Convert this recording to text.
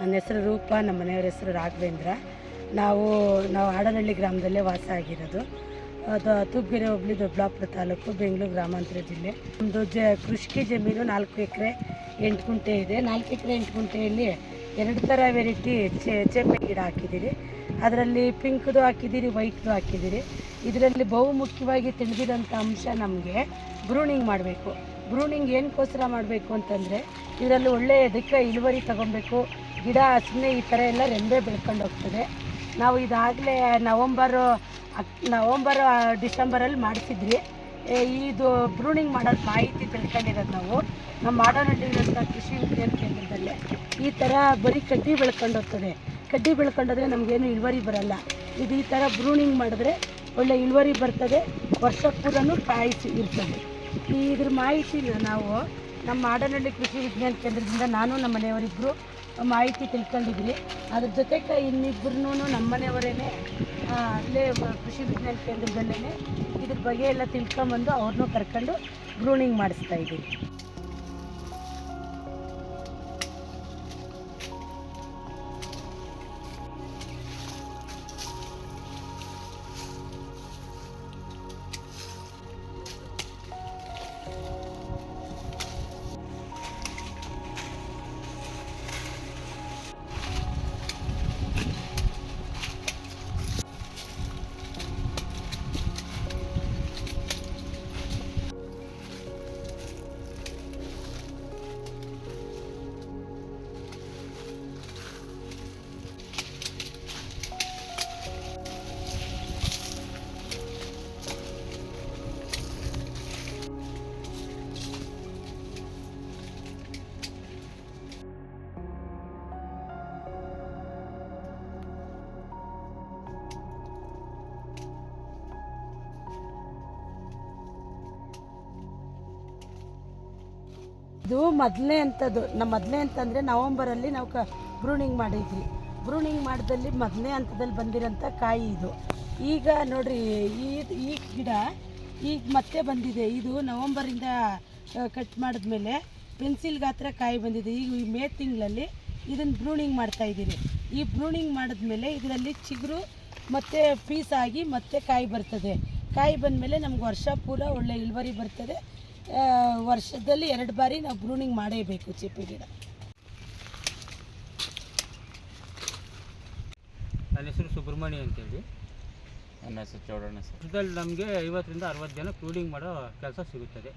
ನನ್ನ ಹೆಸರು ರೂಪ, ನಮ್ಮ ಮನೆಯವರ ಹೆಸರು ರಾಘವೇಂದ್ರ. ನಾವು ನಾವು ಆಡನಹಳ್ಳಿ ಗ್ರಾಮದಲ್ಲೇ ವಾಸ ಆಗಿರೋದು. ಅದು ತೂಪ್ಗೆರೆ ಹೋಬಳಿ ದೊಡ್ಡಬಳ್ಳಾಪುರ ತಾಲೂಕು, ಬೆಂಗಳೂರು ಗ್ರಾಮಾಂತರ ಜಿಲ್ಲೆ. ನಮ್ಮದು ಜ ಕೃಷಿಗೆ ಜಮೀನು ನಾಲ್ಕು ಎಕರೆ ಎಂಟು ಗುಂಟೆ ಇದೆ. ನಾಲ್ಕು ಎಕರೆ ಎಂಟು ಗುಂಟೆಯಲ್ಲಿ ಎರಡು ಥರ ವೆರೈಟಿ ಚೇಪೆ ಗಿಡ ಹಾಕಿದ್ದೀರಿ. ಅದರಲ್ಲಿ ಪಿಂಕ್ದು ಹಾಕಿದ್ದೀರಿ ವೈಟ್ದು ಹಾಕಿದ್ದೀರಿ. ಇದರಲ್ಲಿ ಬಹುಮುಖ್ಯವಾಗಿ ತಿಳಿದಿರೋಂಥ ಅಂಶ ನಮಗೆ ಬ್ರೂನಿಂಗ್ ಮಾಡಬೇಕು. ಬ್ರೂನಿಂಗ್ ಏನಕ್ಕೋಸ್ಕರ ಮಾಡಬೇಕು ಅಂತಂದರೆ ಇದರಲ್ಲಿ ಒಳ್ಳೆಯ ಅದಕ್ಕೆ ಇಳುವರಿ ತಗೊಬೇಕು ಗಿಡ ಸುಮ್ಮನೆ ಈ ಥರ ಎಲ್ಲ ರೆಂಬೆ ಬೆಳ್ಕೊಂಡು ಹೋಗ್ತದೆ. ನಾವು ಇದಾಗಲೇ ನವಂಬರು ಅಕ್ ನವಂಬರ್ ಡಿಸೆಂಬರಲ್ಲಿ ಮಾಡಿಸಿದ್ರಿ ಏ, ಇದು ಬ್ರೂನಿಂಗ್ ಮಾಡೋದು ಮಾಹಿತಿ ತಿಳ್ಕೊಂಡಿರೋದು ನಾವು. ನಮ್ಮ ಮಾಡನಹಳ್ಳಿರಂಥ ಕೃಷಿ ವಿಜ್ಞಾನ ಕೇಂದ್ರದಲ್ಲಿ ಈ ಥರ ಬರೀ ಕಡ್ಡಿ ಬೆಳ್ಕೊಂಡು ಹೋಗ್ತದೆ. ಕಡ್ಡಿ ಬೆಳ್ಕೊಂಡೋದ್ರೆ ನಮಗೇನು ಇಳುವರಿ ಬರಲ್ಲ. ಇದು ಈ ಥರ ಬ್ರೂನಿಂಗ್ ಮಾಡಿದ್ರೆ ಒಳ್ಳೆ ಇಳುವರಿ ಬರ್ತದೆ ವರ್ಷ ಪೂರನೂ ಕಾಯಿ ಇರ್ತದೆ. ಈ ಇದ್ರ ಮಾಹಿತಿನ ನಾವು ನಮ್ಮ ಮಾಡನಹಳ್ಳಿ ಕೃಷಿ ವಿಜ್ಞಾನ ಕೇಂದ್ರದಿಂದ ನಾನು ನಮ್ಮ ಮನೆಯವರಿಬ್ಬರು ಮಾಹಿತಿ ತಿಳ್ಕೊಂಡಿದ್ವಿ. ಅದ್ರ ಜೊತೆಗೆ ಇನ್ನಿಬ್ರು ನಮ್ಮ ಮನೆಯವರೇನೆ ಆ, ಅಲ್ಲೇ ಕೃಷಿ ವಿಜ್ಞಾನ ಕೇಂದ್ರದಲ್ಲೇ ಇದ್ರ ಬಗ್ಗೆ ಎಲ್ಲ ತಿಳ್ಕೊಂಬಂದು ಅವ್ರನ್ನೂ ಕರ್ಕೊಂಡು ಗ್ರೂನಿಂಗ್ ಮಾಡಿಸ್ತಾ ಇದ್ದೀವಿ. ಇದು ಮೊದಲನೇ ಅಂಥದ್ದು ನಮ್ಮ ಮೊದಲನೇ ಅಂತಂದರೆ ನವಂಬರಲ್ಲಿ ನಾವು ಕ ಬ್ರೂನಿಂಗ್ ಮಾಡಿದ್ವಿ. ಬ್ರೂನಿಂಗ್ ಮಾಡಿದಲ್ಲಿ ಮೊದಲನೇ ಹಂತದಲ್ಲಿ ಬಂದಿರೋಂಥ ಕಾಯಿ ಇದು. ಈಗ ನೋಡಿರಿ, ಈ ಈ ಗಿಡ ಈಗ ಮತ್ತೆ ಬಂದಿದೆ. ಇದು ನವಂಬರಿಂದ ಕಟ್ ಮಾಡಿದ್ಮೇಲೆ ಪೆನ್ಸಿಲ್ ಗಾತ್ರ ಕಾಯಿ ಬಂದಿದೆ. ಈಗ ಈ ಮೇ ತಿಂಗಳಲ್ಲಿ ಇದನ್ನು ಬ್ರೂನಿಂಗ್ ಮಾಡ್ತಾ ಇದ್ದೀರಿ ಈ ಬ್ರೂನಿಂಗ್ ಮಾಡಿದ್ಮೇಲೆ ಇದರಲ್ಲಿ ಚಿಗುರು ಮತ್ತು ಪೀಸ್ ಆಗಿ ಮತ್ತೆ ಕಾಯಿ ಬರ್ತದೆ. ಕಾಯಿ ಬಂದಮೇಲೆ ನಮ್ಗೆ ವರ್ಷ ಪೂರ ಒಳ್ಳೆ ಇಳುವರಿ ಬರ್ತದೆ. ವರ್ಷದಲ್ಲಿ ಎರಡು ಬಾರಿ ನಾವು ಬ್ರೂನಿಂಗ್ ಮಾಡೇಬೇಕು ಚಿಪ್ಪಿ ಗಿಡ. ನನ್ನ ಹೆಸರು ಸುಬ್ರಹ್ಮಣ್ಯ ಅಂತೇಳಿ. ನನ್ನ ಹೆಸರು ಚೌಡಣ್ಣ ಸರ್. ವರ್ಷದಲ್ಲಿ ನಮಗೆ ಐವತ್ತರಿಂದ ಅರವತ್ತು ಜನ ಕ್ರೂಡಿಂಗ್ ಮಾಡೋ ಕೆಲಸ ಸಿಗುತ್ತದೆ.